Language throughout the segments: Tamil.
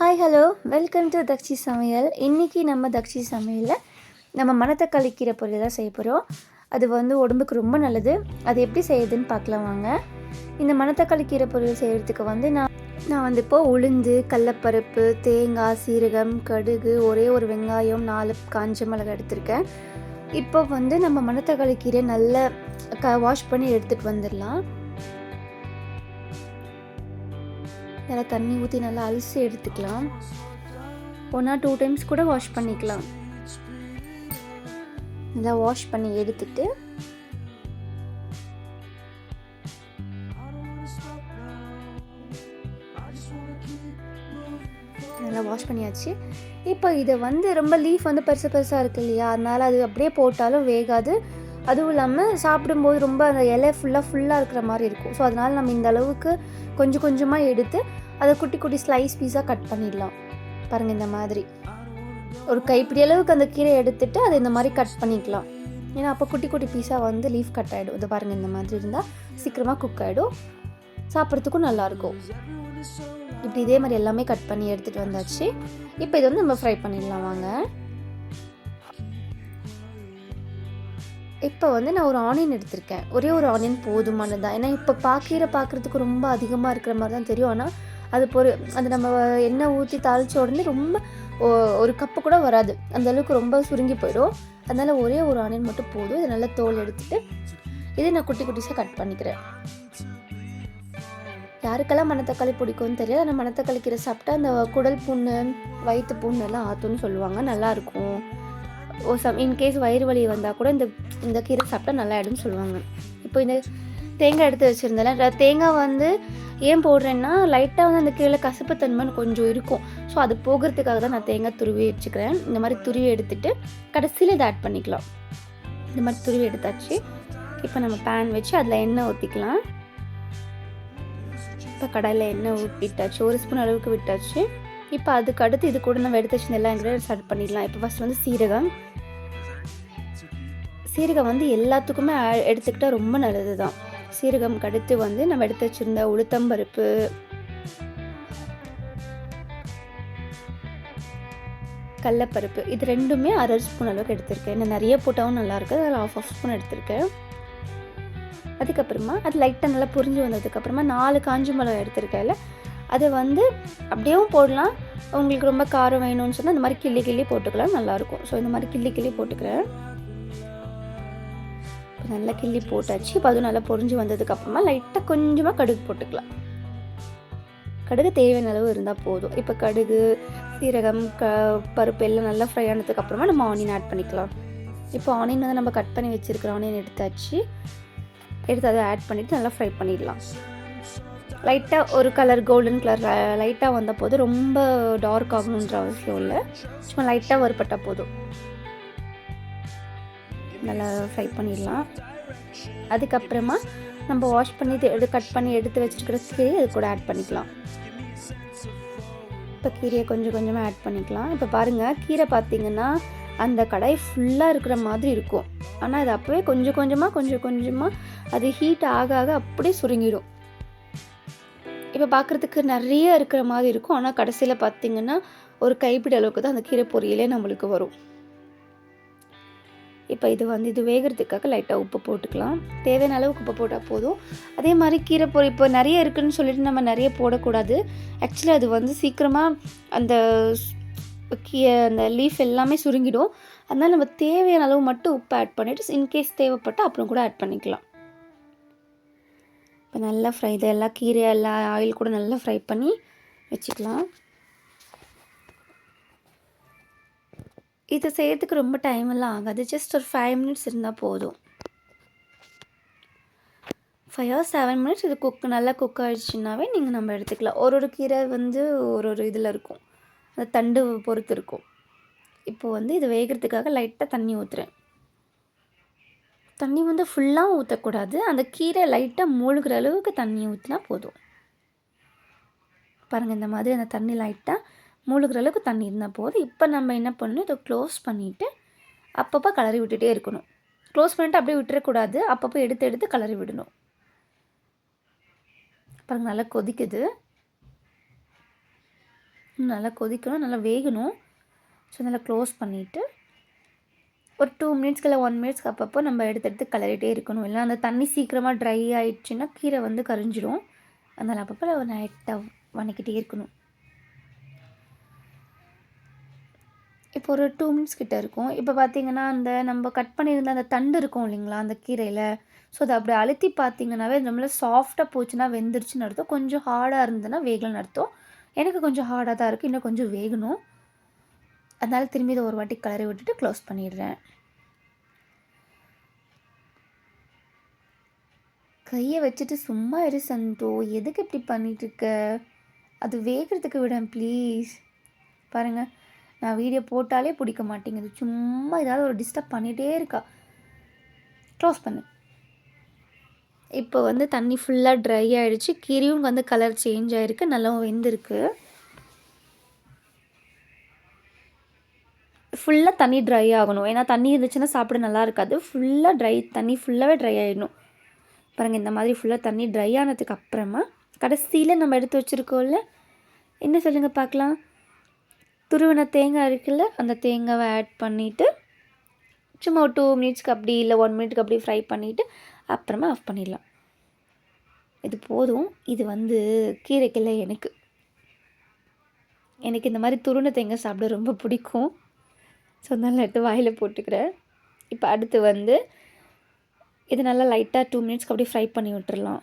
Hi hello welcome to Thakshi சமையல் இன்றைக்கி நம்ம தக்ஷி சமையலில் நம்ம மணத்தக்காளி கீரை பொரியல் தான் செய்ய போகிறோம் அது வந்து உடம்புக்கு ரொம்ப நல்லது. அது எப்படி செய்யுதுன்னு பார்க்கலாம் வாங்க. இந்த மணத்தக்காளி கீரை பொரியல் செய்கிறதுக்கு வந்து நான் நான் வந்து இப்போ உளுந்து கடலப்பருப்பு தேங்காய் சீரகம் கடுகு ஒரே ஒரு வெங்காயம் நாலு காஞ்ச மிளகாய் எடுத்திருக்கேன். இப்போ வந்து நம்ம மணத்தக்காளி கீரை நல்லா க வாஷ் பண்ணி எடுத்துகிட்டு வந்துடலாம். நல்லா தண்ணி ஊற்றி நல்லா அலசி எடுத்துக்கலாம். ஒன் ஆர் டூ டைம்ஸ் கூட வாஷ் பண்ணிக்கலாம். நல்லா வாஷ் பண்ணி எடுத்துட்டு நல்லா வாஷ் பண்ணியாச்சு. இப்போ இதை வந்து ரொம்ப லீஃப் வந்து பெருசு பெருசாக இருக்கு இல்லையா? அதனால் அது அப்படியே போட்டாலும் வேகாது. அதுவும் இல்லாமல் சாப்பிடும்போது ரொம்ப அந்த இலை ஃபுல்லாக ஃபுல்லாக இருக்கிற மாதிரி இருக்கும். ஸோ அதனால் நம்ம இந்த அளவுக்கு கொஞ்சம் கொஞ்சமாக எடுத்து அதை குட்டி குட்டி ஸ்லைஸ் பீஸாக கட் பண்ணிடலாம். பாருங்கள் இந்த மாதிரி. ஒரு கைப்பிடி அளவுக்கு அந்த கீரை எடுத்துட்டு அதை இந்த மாதிரி கட் பண்ணிக்கலாம். ஏன்னா அப்போ குட்டி குட்டி பீஸாக வந்து லீஃப் கட் ஆகிடும் இது பாருங்கள் இந்த மாதிரி இருந்தால் சீக்கிரமாக குக் ஆகிடும் சாப்பிட்றதுக்கும் நல்லாயிருக்கும் இப்படி இதே மாதிரி எல்லாமே கட் பண்ணி எடுத்துகிட்டு வந்தாச்சு. இப்போ இதை வந்து நம்ம ஃப்ரை பண்ணிடலாம். வாங்க. இப்போ வந்து நான் ஒரு ஆனியன் எடுத்திருக்கேன். ஒரே ஒரு ஆனியன் போதுமானது தான் ஏன்னா இப்போ பார்க்கிற பார்க்குறதுக்கு ரொம்ப அதிகமாக இருக்கிற மாதிரி தான் தெரியும். ஆனால் அது பொரு அது நம்ம எண்ணெய் ஊற்றி தாளித்த உடனே ரொம்ப ஒரு கப்பு கூட வராது. அந்த அளவுக்கு ரொம்ப சுருங்கி போயிடும். அதனால் ஒரே ஒரு ஆனியன் மட்டும் போதும். இதை நல்லா தோல் எடுத்துட்டு இதை நான் குட்டி குட்டிஸாக கட் பண்ணிக்கிறேன். யாருக்கெல்லாம் மணத்தக்காளி பிடிக்கும்னு தெரியாது. ஆனால் மணத்தக்காளி கீரை சாப்பிட்டா அந்த குடல் புண்ணு வயிற்று புண்ணு எல்லாம் ஆற்றும்னு சொல்லுவாங்க நல்லாயிருக்கும் ஓ சம் இன்கேஸ் வயிறு வலி வந்தால் கூட இந்த இந்த கீரை சாப்பிட்டா நல்லா இடம்னு சொல்லுவாங்க. இப்போ இந்த தேங்காய் எடுத்து வச்சுருந்தேன் தேங்காய் வந்து ஏன் போடுறேன்னா லைட்டாக வந்து அந்த கீழே கசப்புத்தன்மை கொஞ்சம் இருக்கும். ஸோ அது போகிறதுக்காக தான் நான் தேங்காய் துருவி வச்சுக்கிறேன். இந்த மாதிரி துருவி எடுத்துட்டு கடைசியில் இதை ஆட் பண்ணிக்கலாம். இந்த மாதிரி துருவி எடுத்தாச்சு. இப்போ நம்ம பேன் வச்சு அதில் எண்ணெய் ஊற்றிக்கலாம் இப்போ கடையில் எண்ணெய் ஊற்றிட்டாச்சு ஒரு ஸ்பூன் அளவுக்கு விட்டாச்சு. இப்போ அதுக்கு அடுத்து இது கூட நம்ம எடுத்து வச்சிருந்த எல்லா இன்க்ரீடியன்ஸ் ஆட் பண்ணிடலாம். இப்போ ஃபஸ்ட் வந்து சீரகம். சீரகம் வந்து எல்லாத்துக்குமே எடுத்துக்கிட்டால் ரொம்ப நல்லது தான் சீரகம் கடுத்து வந்து நம்ம எடுத்து வச்சிருந்த உளுத்தம்பருப்பு கடலப்பருப்பு இது ரெண்டுமே அரை ஸ்பூன் அளவுக்கு எடுத்திருக்கேன். இன்னும் நிறைய போட்டாலும் நல்லாயிருக்கு அதில் ஆஃப் ஆஃப் ஸ்பூன் எடுத்திருக்கேன். அதுக்கப்புறமா அது லைட்டாக நல்லா புரிஞ்சு வந்ததுக்கப்புறமா நாலு காஞ்சி மிளகா எடுத்திருக்கேன்ல அதை வந்து அப்படியேவும் போடலாம். உங்களுக்கு ரொம்ப காரம் வேணும்னு சொன்னால் இந்த மாதிரி கிள்ளி கிள்ளி போட்டுக்கலாம். நல்லாயிருக்கும் ஸோ இந்த மாதிரி கிள்ளி கிள்ளி போட்டுக்கிறேன். நல்லா கிள்ளி போட்டாச்சு. இப்போ அதுவும் நல்லா பொரிஞ்சு வந்ததுக்கப்புறமா லைட்டாக கொஞ்சமாக கடுகு போட்டுக்கலாம். கடுகு தேவையான அளவு இருந்தால் போதும். இப்போ கடுகு சீரகம் க பருப்பு எல்லாம் நல்லா ஃப்ரை ஆனதுக்கப்புறமா நம்ம ஆனியன் ஆட் பண்ணிக்கலாம். இப்போ ஆனியன் வந்து நம்ம கட் பண்ணி வச்சுருக்கிற ஆனியன் எடுத்தாச்சு. எடுத்து அதை ஆட் பண்ணிவிட்டு நல்லா ஃப்ரை பண்ணிடலாம். லைட்டாக ஒரு கலர் கோல்டன் கலர் லைட்டாக வந்த போது ரொம்ப டார்க் ஆகணுன்ற அவசியம் இல்லை. சும்மா லைட்டாக வறுப்பட்டால் போதும். நல்லா ஃப்ரை பண்ணிடலாம். அதுக்கப்புறமா நம்ம வாஷ் பண்ணி எடு கட் பண்ணி எடுத்து வச்சுருக்கிற கீரை அது கூட ஆட் பண்ணிக்கலாம். இப்போ கீரையை கொஞ்சம் கொஞ்சமாக ஆட் பண்ணிக்கலாம். இப்போ பாருங்கள் கீரை பார்த்தீங்கன்னா அந்த கடாய் ஃபுல்லாக இருக்கிற மாதிரி இருக்கும். ஆனால் அது அப்போவே கொஞ்சம் கொஞ்சமாக கொஞ்சம் கொஞ்சமாக அது ஹீட் ஆக ஆக அப்படியே சுருங்கிடும். இப்போ பார்க்குறதுக்கு நிறைய இருக்கிற மாதிரி இருக்கும். ஆனால் கடைசியில் பார்த்தீங்கன்னா ஒரு கைப்பிடி அளவுக்கு தான் அந்த கீரை பொரியலே நம்மளுக்கு வரும். இப்போ இது வந்து இது வேகிறதுக்காக லைட்டாக உப்பு போட்டுக்கலாம். தேவையான அளவுக்கு உப்பு போட்டால் போதும். அதே மாதிரி கீரை பொரி இப்போ நிறைய இருக்குதுன்னு சொல்லிட்டு நம்ம நிறைய போடக்கூடாது. ஆக்சுவலி அது வந்து சீக்கிரமாக அந்த கீ அந்த லீஃப் எல்லாமே சுருங்கிடும். அதனால் நம்ம தேவையான அளவு மட்டும் உப்பு ஆட் பண்ணிவிட்டு இன்கேஸ் தேவைப்பட்டால் அப்புறம் கூட ஆட் பண்ணிக்கலாம். இப்போ நல்லா ஃப்ரை இதெல்லாம் கீரை எல்லாம் ஆயில் கூட நல்லா ஃப்ரை பண்ணி வச்சுக்கலாம். இதை செய்கிறதுக்கு ரொம்ப டைம் எல்லாம் ஆகாது. ஜஸ்ட் ஒரு ஃபைவ் மினிட்ஸ் இருந்தால் போதும். ஃபைவ் ஆர் செவன் மினிட்ஸ் இது குக் நல்லா குக் ஆகிடுச்சுனாவே நீங்கள் நம்ம எடுத்துக்கலாம். ஒரு ஒரு கீரை வந்து ஒரு ஒரு இதில் இருக்கும். அந்த தண்டு பொறுத்து இருக்கும். இப்போ வந்து இது வேகிறதுக்காக லைட்டாக தண்ணி ஊற்றுறேன் தண்ணி வந்து ஃபுல்லாக ஊற்றக்கூடாது அந்த கீரை லைட்டாக மூழ்கிற அளவுக்கு தண்ணி ஊற்றினா போதும். பாருங்கள் இந்த மாதிரி அந்த தண்ணி லைட்டாக மூழ்கிற அளவுக்கு தண்ணி இருந்தால் போதும். இப்போ நம்ம என்ன பண்ணணும்? இதை க்ளோஸ் பண்ணிவிட்டு அப்பப்போ கலரி விட்டுகிட்டே இருக்கணும். க்ளோஸ் பண்ணிவிட்டு அப்படியே விட்டுறக்கூடாது. அப்பப்போ எடுத்து எடுத்து கலரி விடணும். பாருங்க நல்லா கொதிக்குது. நல்லா கொதிக்கணும் நல்லா வேகணும். ஸோ நல்லா க்ளோஸ் பண்ணிவிட்டு ஒரு டூ மினிட்ஸ்க்கு இல்லை ஒன் மினிட்ஸ்க்கு அப்பப்போ நம்ம எடுத்து எடுத்து கலரிட்டே இருக்கணும். இல்லை அந்த தண்ணி சீக்கிரமாக ட்ரை ஆயிடுச்சுன்னா கீரை வந்து கரிஞ்சிடும் அதனால் அப்பப்போ லைட்டாக வணக்கிட்டே இருக்கணும். இப்போ ஒரு டூ மினிட்ஸ் கிட்ட இருக்கும். இப்போ பார்த்தீங்கன்னா அந்த நம்ம கட் பண்ணியிருந்த அந்த தண்டு இருக்கும் இல்லைங்களா அந்த கீரையில். ஸோ அதை அப்படி அழுத்தி பார்த்தீங்கன்னாவே நம்மள சாஃப்டாக போச்சுன்னா வெந்துருச்சுன்னு அர்த்தம். கொஞ்சம் ஹார்டாக இருந்ததுன்னா வேகலன்னு அர்த்தம். எனக்கு கொஞ்சம் ஹார்டாக தான் இருக்குது இன்னும் கொஞ்சம் வேகணும். அதனால் திரும்பி இதை ஒரு வாட்டி கலரி விட்டுட்டு க்ளோஸ் பண்ணிடுறேன். கையை வச்சுட்டு சும்மா இரு சந்தோ. எதுக்கு இப்படி பண்ணிகிட்ருக்க அது வேகிறதுக்கு விட ப்ளீஸ் பாருங்கள் நான் வீடியோ போட்டாலே பிடிக்க மாட்டேங்குது. சும்மா ஏதாவது ஒரு டிஸ்டர்ப் பண்ணிகிட்டே இருக்கா. க்ளோஸ் பண்ணு. இப்போ வந்து தண்ணி ஃபுல்லாக ட்ரை ஆகிடுச்சு கீரியும் வந்து கலர் சேஞ்ச் ஆகிருக்கு நல்லாவும் வெந்திருக்கு. ஃபுல்லாக தண்ணி ட்ரை ஆகணும். ஏன்னா தண்ணி இருந்துச்சுன்னா சாப்பிட நல்லா இருக்காது. ஃபுல்லாக ட்ரை தண்ணி ஃபுல்லாகவே ட்ரை ஆகிடணும் பாருங்கள் இந்த மாதிரி ஃபுல்லாக தண்ணி ட்ரை ஆனதுக்கு அப்புறமா கடைசியில் நம்ம எடுத்து வச்சுருக்கோம்ல என்ன சொல்லுங்கள் பார்க்கலாம்? துருவின தேங்காய் இருக்குல்ல அந்த தேங்காவை ஆட் பண்ணிவிட்டு சும்மா ஒரு டூ மினிட்ஸ்க்கு அப்படி இல்லை ஒன் மினிட்க்கு அப்படி ஃப்ரை பண்ணிவிட்டு அப்புறமா ஆஃப் பண்ணிடலாம். இது போதும். இது வந்து கீரைக்கில்ல எனக்கு. எனக்கு இந்த மாதிரி துருண தேங்காய் சாப்பிட ரொம்ப பிடிக்கும். ஸோ அதனால் எடுத்து வாயில் போட்டுக்கிறேன். இப்போ அடுத்து வந்து இது நல்லா லைட்டாக டூ மினிட்ஸ்க்கு அப்படியே ஃப்ரை பண்ணி விட்டுறலாம்.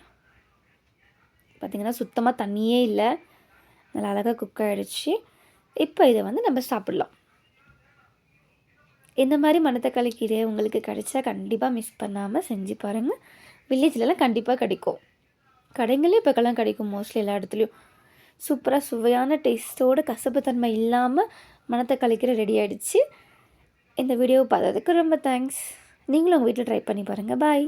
பார்த்திங்கன்னா சுத்தமாக தண்ணியே இல்லை. நல்லா அழகாக குக் ஆகிடுச்சு இப்போ இதை வந்து நம்ம சாப்பிட்லாம். இந்த மாதிரி மணத்தக்காளி கீரை உங்களுக்கு கிடைச்சா கண்டிப்பாக மிஸ் பண்ணாமல் செஞ்சு பாருங்கள் வில்லேஜ்லலாம் கண்டிப்பாக கிடைக்கும். கடைங்களே இப்போக்கெல்லாம் கிடைக்கும். மோஸ்ட்லி எல்லா இடத்துலையும். சூப்பராக சுவையான டேஸ்ட்டோடு கசப்பு தன்மை இல்லாமல் மணத்தக்காளி கீரை ரெடி ஆகிடுச்சு இந்த வீடியோவை பார்த்ததுக்கு ரொம்ப தேங்க்ஸ் நீங்களும் உங்கள் வீட்டில் ட்ரை பண்ணி பாருங்கள் பாய்